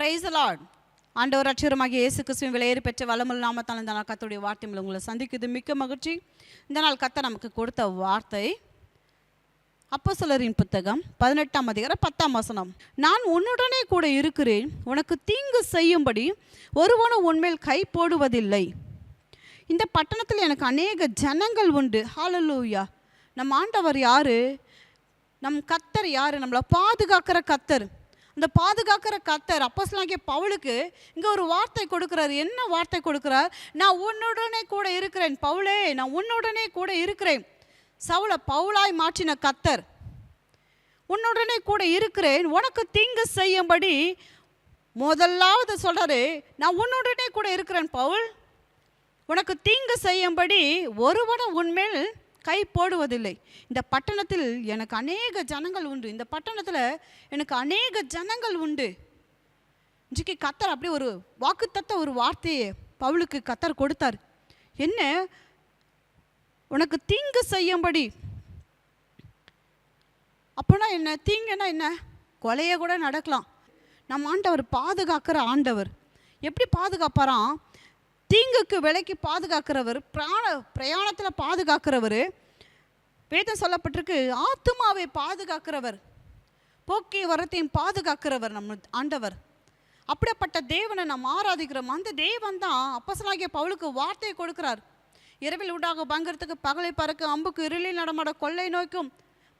Price Lord ஆண்டவர் அச்சுரமாகிய இயேசு கிறிஸ்துவின் விலையேறி பெற்ற வளமுள்ள நாமத்தால் இந்த நாள் கத்தோடைய வார்த்தை மூலம் உங்களை சந்திக்குது மிக்க மகிழ்ச்சி. இந்த நாள் கத்த நமக்கு கொடுத்த வார்த்தை அப்போஸ்தலரின் புத்தகம் பதினெட்டாம் அதிகாரம் பத்தாம் வசனம். நான் உன்னுடனே கூட இருக்கிறேன். உனக்கு தீங்கு செய்யும்படி ஒருவனும் உன்மேல் கை போடுவதில்லை. இந்த பட்டணத்தில் எனக்கு அநேக ஜனங்கள் உண்டு. ஹாலலூயா நம் ஆண்டவர் யாரு? நம் கத்தர் யாரு? நம்மளை பாதுகாக்கிற கத்தர் இந்த பாதுகாக்கிற கத்தர் அப்போஸ்தலனாகிய பவுலுக்கு இங்கே ஒரு வார்த்தை கொடுக்குறாரு. என்ன வார்த்தை கொடுக்குறார்? நான் உன்னுடனே கூட இருக்கிறேன் பவுலே நான் உன்னுடனே கூட இருக்கிறேன். சவுளை பவுலாய் மாற்றின கத்தர் உன்னுடனே கூட இருக்கிறேன் உனக்கு தீங்கு செய்யும்படி முதலாவது சொல்கிறாரு நான் உன்னுடனே கூட இருக்கிறேன் பவுல். உனக்கு தீங்கு செய்யும்படி ஒருவனும் உன்மேல் கை போடுவதில்லை. இந்த பட்டணத்தில் எனக்கு அநேக ஜனங்கள் உண்டு. இந்த பட்டணத்தில் எனக்கு அநேக ஜனங்கள் உண்டு. இன்றைக்கு கத்தர் அப்படியே ஒரு வாக்குத்தத்த ஒரு வார்த்தையை பவுலுக்கு கத்தர் கொடுத்தார். என்ன? உனக்கு தீங்கு செய்யும்படி. அப்போனா என்ன? தீங்குன்னா என்ன? கொலையை கூட நடக்கலாம். நம்ம ஆண்டவர் பாதுகாக்கிற ஆண்டவர். எப்படி பாதுகாப்பாராம்? தீங்குக்கு விலைக்கு பாதுகாக்கிறவர் பிராண பிரயாணத்தில் பாதுகாக்கிறவர் வேதம் சொல்லப்பட்டிருக்கு ஆத்துமாவை பாதுகாக்கிறவர் போக்கிய வரத்தையும் பாதுகாக்கிறவர் நம்ம ஆண்டவர். அப்படிப்பட்ட தேவனை நாம் ஆராதிக்கிறோம். அந்த தேவன் தான் அப்பசலாகிய பவுலுக்கு வார்த்தையை கொடுக்கிறார். இரவில் உண்டாக பங்கறதுக்கு பகலை பறக்க அம்புக்கு இருளில் நடமாட கொள்ளை நோய்க்கும்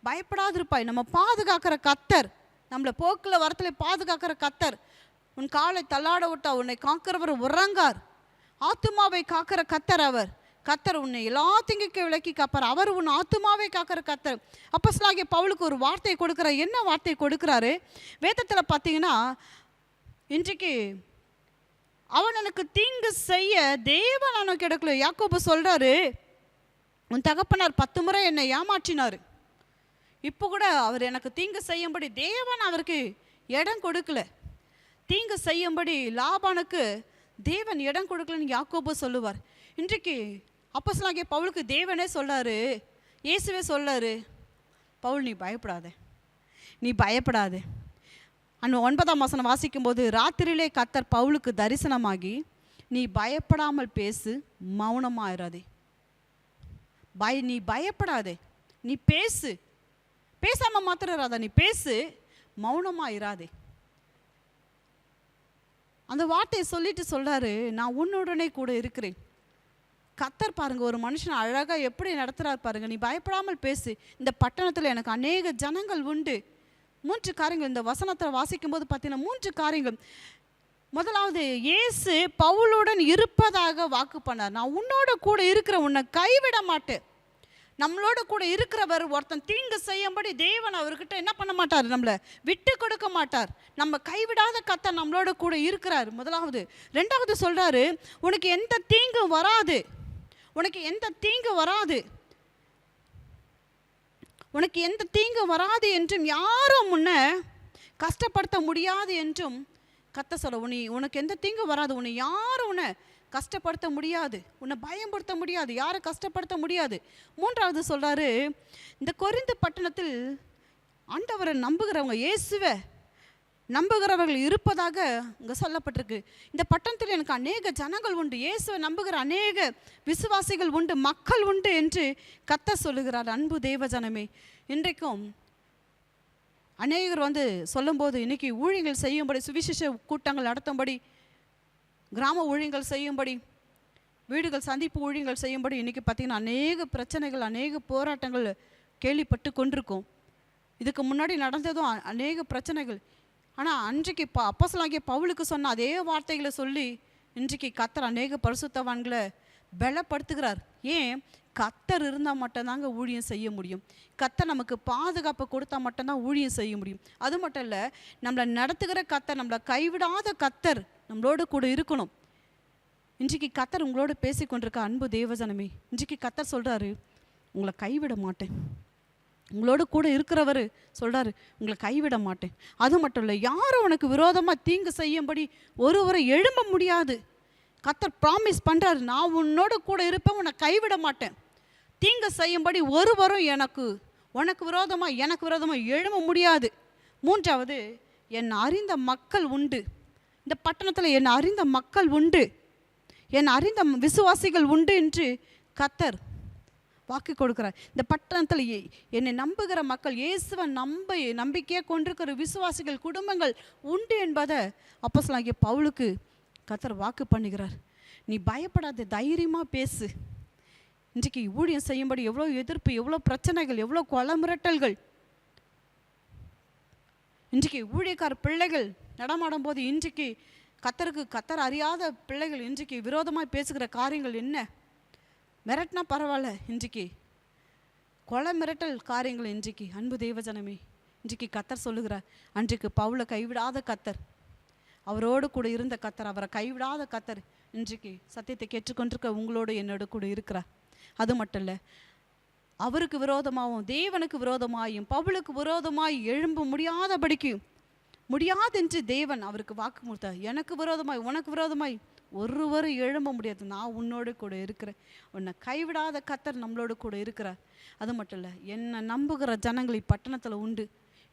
பயப்படாதிருப்பாய். நம்ம பாதுகாக்கிற கத்தர் நம்மளை போக்கில் வரத்துல பாதுகாக்கிற கத்தர் உன் காலை தள்ளாட விட்டா உன்னை காக்கிறவர் உறங்கார். ஆத்துமாவை காக்கிற கத்தர் அவர். கத்தர் உன்னை எல்லா திங்குக்கு விலக்கி காப்பார். அவர் உன் ஆத்துமாவை காக்கிற கத்தர். அப்போஸ்தலனாகிய பவுலுக்கு ஒரு வார்த்தை கொடுக்குறார். என்ன வார்த்தை கொடுக்குறாரு? வேதத்தில் பார்த்தீங்கன்னா இன்றைக்கு அவன் எனக்கு தீங்கு செய்ய தேவன் அவனுக்கு எடுக்கல யாக்கோபு சொல்கிறாரு உன் தகப்பனார் பத்து முறை என்னை ஏமாற்றினார். இப்போ கூட அவர் எனக்கு தீங்கு செய்யும்படி தேவன் அவருக்கு இடம் கொடுக்கல. தீங்கு செய்யும்படி லாபானுக்கு தேவன் இடம் கொடுக்கலன்னு யாக்கோபோ சொல்லுவார். இன்றைக்கு அப்போஸ்தலனாகிய பவுலுக்கு தேவனே சொல்லாரு இயேசுவே சொல்லாரு. பவுல் நீ பயப்படாத. நீ பயப்படாதே. அந்த ஒன்பதாம் வசனம் வாசிக்கும்போது ராத்திரியிலே கத்தர் பவுலுக்கு தரிசனமாகி நீ பயப்படாமல் பேசு மௌனமாயிராதே. பய நீ பயப்படாதே. நீ பேசு. பேசாமல் மாத்திரம் ராதா நீ பேசு மௌனமாக இராதே அந்த வார்த்தையை சொல்லிட்டு சொல்கிறாரு நான் உன்னுடனே கூட இருக்கிறேன். கத்தர் பாருங்க ஒரு மனுஷன் அழகாக எப்படி நடத்துகிறார் பாருங்க. நீ பயப்படாமல் பேசு. இந்த பட்டணத்தில் எனக்கு அநேக ஜனங்கள் உண்டு. மூன்று காரியங்கள் இந்த வசனத்தை வாசிக்கும் போது பார்த்தீங்கன்னா மூன்று காரியங்கள். முதலாவது இயேசு பவுலுடன் இருப்பதாக வாக்கு பண்ணார். நான் உன்னோட கூட இருக்கிற உன்னை கைவிட மாட்டேன். நம்மளோட கூட இருக்கிறவர் ஒருத்தன் தீங்கு செய்யும்படி தேவன் அவர்கிட்ட என்ன பண்ண மாட்டார்? நம்மளை விட்டு கொடுக்க மாட்டார். நம்ம கைவிடாத கத்த நம்மளோட கூட இருக்கிறார். முதலாவது. ரெண்டாவது சொல்கிறாரு உனக்கு எந்த தீங்கும் வராது. உனக்கு எந்த தீங்கு வராது. உனக்கு எந்த தீங்கு வராது என்றும் யாரும் முன்ன கஷ்டப்படுத்த முடியாது என்றும் கத்த சொல்ல உனி உனக்கு எந்த தீங்கு வராது. உன்னை யாரும் உன்னை கஷ்டப்படுத்த முடியாது. உன்னை பயன்படுத்த முடியாது. யாரை கஷ்டப்படுத்த முடியாது. மூன்றாவது சொல்கிறாரு இந்த கொரிந்து பட்டணத்தில் ஆண்டவரை நம்புகிறவங்க இயேசுவை நம்புகிறவர்கள் இருப்பதாக இங்கே சொல்லப்பட்டிருக்கு. இந்த பட்டணத்தில் எனக்கு அநேக ஜனங்கள் உண்டு. இயேசுவை நம்புகிற அநேக விசுவாசிகள் உண்டு. மக்கள் உண்டு என்று கத்த சொல்லுகிறார். அன்பு தேவ ஜனமே இன்றைக்கும் அநேகர் வந்து சொல்லும்போது இன்னைக்கு ஊழியங்கள் செய்யும்படி சுவிசேஷ கூட்டங்கள் நடத்தும்படி கிராம ஊழியங்கள் செய்யும்படி வீடுகள் சந்திப்பு ஊழியங்கள் செய்யும்படி இன்றைக்கி பார்த்திங்கன்னா அநேக பிரச்சனைகள் அநேக போராட்டங்கள் கேள்விப்பட்டு கொண்டிருக்கோம். இதுக்கு முன்னாடி நடந்ததும் அநேக பிரச்சனைகள். ஆனால் அன்றைக்கு ப அப்போஸ்தலனாகிய பவுலுக்கு சொன்ன அதே வார்த்தைகளை சொல்லி இன்றைக்கு கத்தர் அநேக பரிசுத்தவான்களை பலப்படுத்துகிறார். ஏன்? கத்தர் இருந்தால் மட்டும்தாங்க ஊழியம் செய்ய முடியும். கத்தர் நமக்கு பாதுகாப்பு கொடுத்தா மட்டும்தான் ஊழியம் செய்ய முடியும். அது மட்டும் இல்லை நம்மளை நடத்துகிற கத்தர் நம்மளை கைவிடாத கத்தர் நம்மளோட கூட இருக்கணும். இன்றைக்கு கத்தர் உங்களோட பேசி கொண்டிருக்க அன்பு தேவஜனமே இன்றைக்கு கத்தர் சொல்கிறாரு உங்களை கைவிட மாட்டேன். உங்களோட கூட இருக்கிறவர் சொல்கிறாரு உங்களை கைவிட மாட்டேன். அது மட்டும் இல்லை யாரும் உனக்கு விரோதமாக தீங்கு செய்யும்படி ஒருவரை எழும்ப முடியாது. கத்தர் ப்ராமிஸ் பண்ணுறாரு நான் உன்னோட கூட இருப்பேன் உன்னை கைவிட மாட்டேன். தீங்கு செய்யும்படி ஒருவரும் எனக்கு உனக்கு விரோதமாக எனக்கு விரோதமாக எழும்ப முடியாது. மூன்றாவது என் அறிந்த மக்கள் உண்டு. இந்த பட்டணத்தில் என்னை அறிந்த மக்கள் உண்டு. என்னை அறிந்த விசுவாசிகள் உண்டு என்று கத்தர் வாக்கு கொடுக்குறார். இந்த பட்டணத்தில் என்னை நம்புகிற மக்கள் இயேசுவை நம்ப நம்பிக்கையாக கொண்டிருக்கிற விசுவாசிகள் குடும்பங்கள் உண்டு என்பதை அப்போஸ்தலனாகிய பவுலுக்கு கத்தர் வாக்கு பண்ணுகிறார். நீ பயப்படாத தைரியமாக பேசு. இன்றைக்கு ஊழியம் செய்யும்படி எவ்வளோ எதிர்ப்பு எவ்வளோ பிரச்சனைகள் எவ்வளோ கொலை மிரட்டல்கள் இன்றைக்கு ஊழியக்கார பிள்ளைகள் நடமாடும் போது இன்றைக்கு கத்தருக்கு கத்தர் அறியாத பிள்ளைகள் இன்றைக்கு விரோதமாக பேசுகிற காரியங்கள் என்ன? மிரட்டினா பரவாயில்ல இன்றைக்கு. கொலை மிரட்டல் காரியங்கள் இன்றைக்கு. அன்பு தெய்வஜனமே இன்றைக்கு கத்தர் சொல்லுகிறார் அன்றைக்கு பவுலை கைவிடாத கத்தர். அவரோடு கூட இருந்த கத்தர் அவரை கைவிடாத கத்தர் இன்றைக்கு சத்தியத்தை கேட்டுக்கொண்டிருக்க உங்களோடு என்னோட கூட இருக்கிறார். அது மட்டும் இல்லை அவருக்கு விரோதமாகவும் தேவனுக்கு விரோதமாயும் பவுலுக்கு விரோதமாய் எழும்ப முடியாதபடிக்கும் முடியாதென்று தேவன் அவருக்கு வாக்கு கொடுத்தார். எனக்கு விரோதமாய் உனக்கு விரோதமாய். ஒருவரும் எழும்ப முடியாது. நான் உன்னோடு கூட இருக்கிறேன். உன்னை கைவிடாத கத்தர் நம்மளோடு கூட இருக்கிறார். அது மட்டும் இல்லை என்னை நம்புகிற ஜனங்கள் இப்பட்டணத்தில் உண்டு.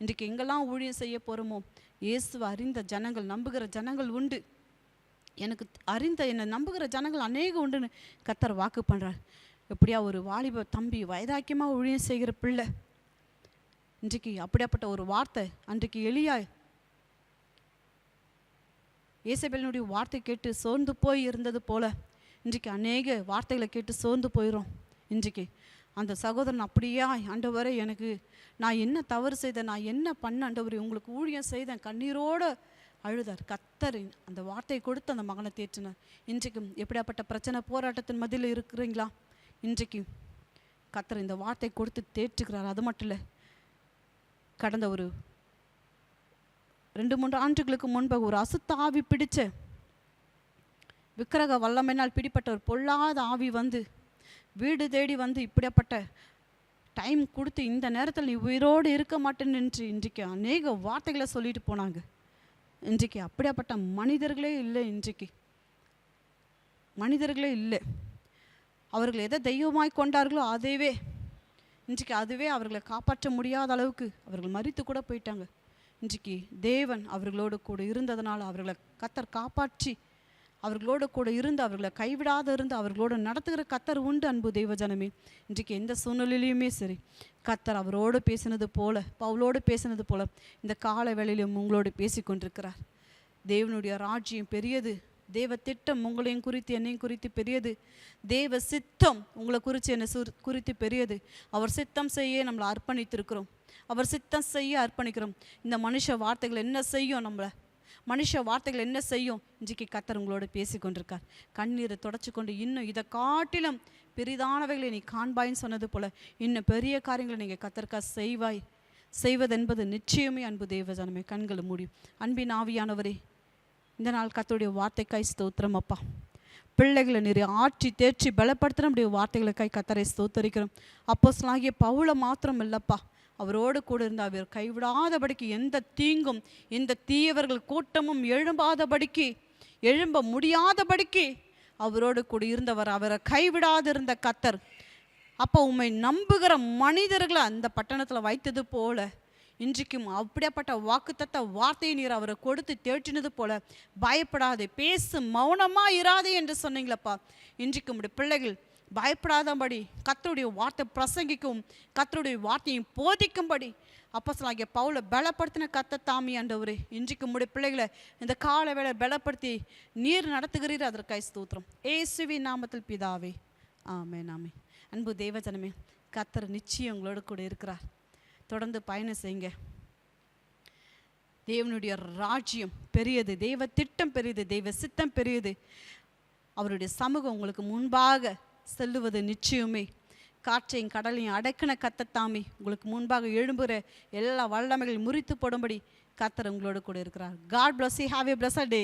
இன்றைக்கு எங்கெல்லாம் ஊழியம் செய்ய போகிறோமோ இயேசுவை அறிந்த ஜனங்கள் நம்புகிற ஜனங்கள் உண்டு. எனக்கு அறிந்த என்னை நம்புகிற ஜனங்கள் அநேக உண்டுன்னு கத்தர் வாக்கு பண்ணுறார் எப்படியா ஒரு வாலிப தம்பி வயதாக்கியமாக ஊழியம் செய்கிற பிள்ளை. இன்றைக்கு அப்படியாப்பட்ட ஒரு வார்த்தை அன்றைக்கு எளியா ஏசபேலினுடைய வார்த்தை கேட்டு சோர்ந்து போய் இருந்தது போல இன்றைக்கு அநேக வார்த்தைகளை கேட்டு சோர்ந்து போயிடும் இன்றைக்கு அந்த சகோதரன் அப்படியா ஆண்டவரே எனக்கு நான் என்ன தவறு செய்தேன் நான் என்ன பண்ண ஆண்டவரே உங்களுக்கு ஊழியம் செய்தேன். கண்ணீரோடு அழுதார். கத்தர் அந்த வார்த்தையை கொடுத்து அந்த மகனை தேற்றினார். இன்றைக்கும் எப்படியாப்பட்ட பிரச்சனை போராட்டத்தின் மதியில் இருக்கிறீங்களா? இன்றைக்கு கத்தர் இந்த வார்த்தை கொடுத்து தேற்றுக்கிறார் அது மட்டும் இல்லை கடந்த ஒரு ரெண்டு மூன்று ஆண்டுகளுக்கு முன்பாக ஒரு அசுத்த ஆவி பிடிச்ச விக்கிரக வல்லமையினால் பிடிப்பட்ட ஒரு பொல்லாத ஆவி வந்து வீடு தேடி வந்து இப்படியாப்பட்ட டைம் கொடுத்து இந்த நேரத்தில் நீ உயிரோடு இருக்க மாட்டேன்னு என்று இன்றைக்கு அநேக வார்த்தைகளை சொல்லிட்டு போனாங்க. இன்றைக்கு அப்படியாப்பட்ட மனிதர்களே இல்லை இன்றைக்கு. மனிதர்களே இல்லை. அவர்கள் எதை தெய்வமாய் கொண்டார்களோ அதுவே. இன்றைக்கு அதுவே அவர்களை காப்பாற்ற முடியாத அளவுக்கு அவர்கள் மறித்து கூட போயிட்டாங்க. இன்றைக்கு தேவன் அவர்களோடு கூட இருந்ததனால் அவர்களை கத்தர் காப்பாற்றி அவர்களோடு கூட இருந்து அவர்களை கைவிடாத இருந்து அவர்களோடு நடத்துகிற கத்தர் உண்டு அன்பு தெய்வ ஜனமே இன்றைக்கு எந்த சூழ்நிலையிலையுமே சரி கத்தர் அவரோடு பேசினது போல பவுலோடு பேசினது போல இந்த கால வேளையிலும் உங்களோடு பேசி கொண்டிருக்கிறார். தேவனுடைய ராஜ்யம் பெரியது தேவ திட்டம் உங்களையும் குறித்து என்னையும் குறித்து பெரியது. தேவ சித்தம் உங்களை குறித்து என்னை குறித்து பெரியது. அவர் சித்தம் செய்ய நம்மளை அர்ப்பணித்திருக்கிறோம். அவர் சித்தம் செய்ய அர்ப்பணிக்கிறோம். இந்த மனுஷ வார்த்தைகள் என்ன செய்யும் நம்மளை? மனுஷ வார்த்தைகள் என்ன செய்யும்? இன்றைக்கு கத்தர் உங்களோட பேசி கொண்டிருக்கார் கண்ணீரை தொடச்சி கொண்டு இன்னும் இதை காட்டிலும் பெரிதானவைகளை நீ காண்பாயின்னு சொன்னது போல் இன்னும் பெரிய காரியங்களை நீங்கள் கத்தர்க்கா செய்வாய். செய்வதென்பது நிச்சயமே அன்பு தேவஜானமே கண்களை முடியும் அன்பின் ஆவியானவரே இந்த நாள் கத்தருடைய வார்த்தைக்காய் ஸ்தோத்திரம் அப்பா. பிள்ளைகளை நிறைய ஆற்றி தேற்றி பலப்படுத்தின நம்முடைய வார்த்தைகளுக்காய் கத்தரை ஸ்தோத்தரிக்கிறோம். அப்போ ஆகிய பவுளை மாத்திரம் இல்லைப்பா அவரோடு கூட இருந்த அவர் கைவிடாதபடிக்கு எந்த தீங்கும் எந்த தீயவர்கள் கூட்டமும் எழும்பாதபடிக்கு எழும்ப முடியாதபடிக்கு அவரோடு கூட இருந்தவர் அவரை கைவிடாதிருந்த கத்தர். அப்போ உண்மை நம்புகிற மனிதர்களை அந்த பட்டணத்தில் வைத்தது போல இன்றைக்கும் அப்படியாப்பட்ட வாக்குத்தத்த வார்த்தையை நீர் அவரை கொடுத்து தேற்றினது போல பயப்படாதே பேசு மௌனமாக இராதே என்று சொன்னீங்களப்பா. இன்றைக்கு உடைய பிள்ளைகள் பயப்படாதபடி கத்தருடைய வார்த்தை பிரசங்கிக்கும் கத்தருடைய வார்த்தையை போதிக்கும்படி. அப்போசலாகிய பவுல பலப்படுத்தின கத்த தாமி ஆண்டவர் இன்றைக்கு முடிய பிள்ளைகளை இந்த கால வேலை பலப்படுத்தி நீர் நடத்துகிறீர் அதற்காய் ஸ்தூத்திரம். ஏசுவி நாமத்தில் பிதாவே ஆமே நாமே அன்பு தேவஜனமே கத்தர் நிச்சயம் உங்களோட கூட இருக்கிறார். தொடர்ந்து பயணம் செய்யுங்க. தேவனுடைய ராஜ்யம் பெரியது தெய்வ திட்டம் பெரியது தெய்வ சித்தம் பெரியது. அவருடைய சமூகம் உங்களுக்கு முன்பாக செல்லுவது நிச்சயமே. காற்றையும் கடலையும் அடக்கின கத்தத்தாமே உங்களுக்கு முன்பாக எழும்புகிற எல்லா வல்லமைகளையும் முறித்து போடும்படி கத்தர் உங்களோடு கூட இருக்கிறார். God bless you have a blessed day